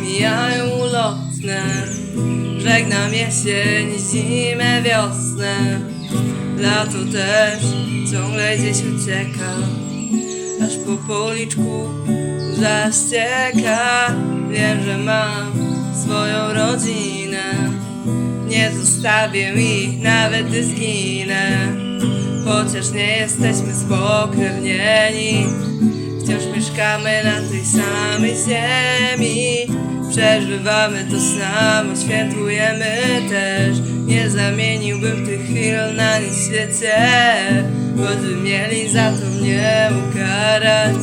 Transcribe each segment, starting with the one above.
mijają ulotne. Żegnam jesień, zimę, wiosnę. Lato też ciągle gdzieś ucieka. Aż po policzku łza ścieka Wiem, że mam swoją rodzinę. Nie zostawię ich, nawet gdy zginę. Chociaż nie jesteśmy spokrewnieni Wciąż mieszkamy na tej samej ziemi. Przeżywamy to samo, świętujemy też. Nie zamieniłbym tych chwil na nic w świecie Choćby mieli za to mnie ukarać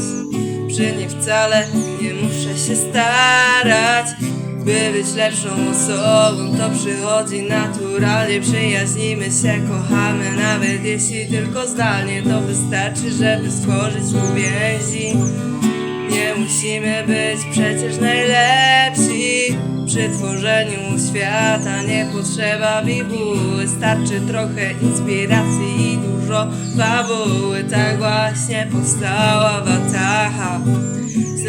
Przy nich wcale nie muszę się starać by być lepszą osobą to przychodzi naturalnie. Przyjaźnimy się, kochamy Nawet jeśli tylko zdalnie. To wystarczy, żeby stworzyć tu więzi. Nie musimy być przecież najlepsi. Przy tworzeniu świata nie potrzeba bibuły. Starczy trochę inspiracji i dużo fabuły. Tak właśnie powstała Wataha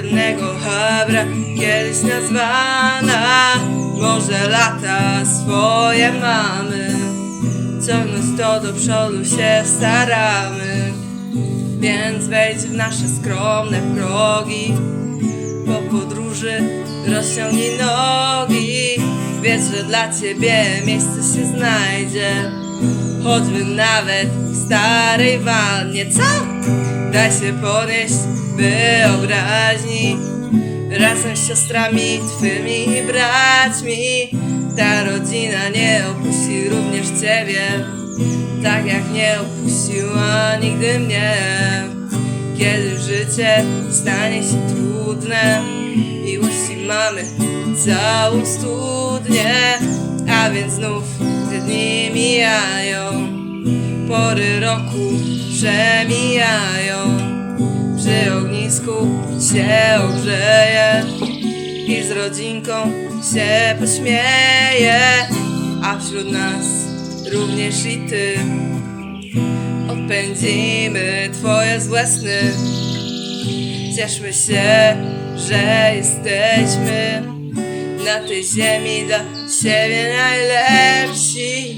Zemnego habra kiedyś nazwana. Może lata swoje mamy Ciągnąć to do przodu się staramy. Więc wejdź w nasze skromne progi Po podróży rozciągnij nogi. Wiedz, że dla ciebie miejsce się znajdzie Choćby nawet w starej wannie Co? Daj się ponieść wyobraźni Razem z siostrami twymi i braćmi Ta rodzina nie opuści również ciebie Tak jak nie opuściła nigdy mnie Kiedy życie stanie się trudne Miłości mamy całą studnię A więc znów te dni mijają Pory roku przemijają. Przy ognisku się ogrzeje I z rodzinką się pośmieje. A wśród nas również i ty. Odpędzimy twoje złe sny. Cieszmy się, że jesteśmy na tej ziemi dla siebie najlepsi.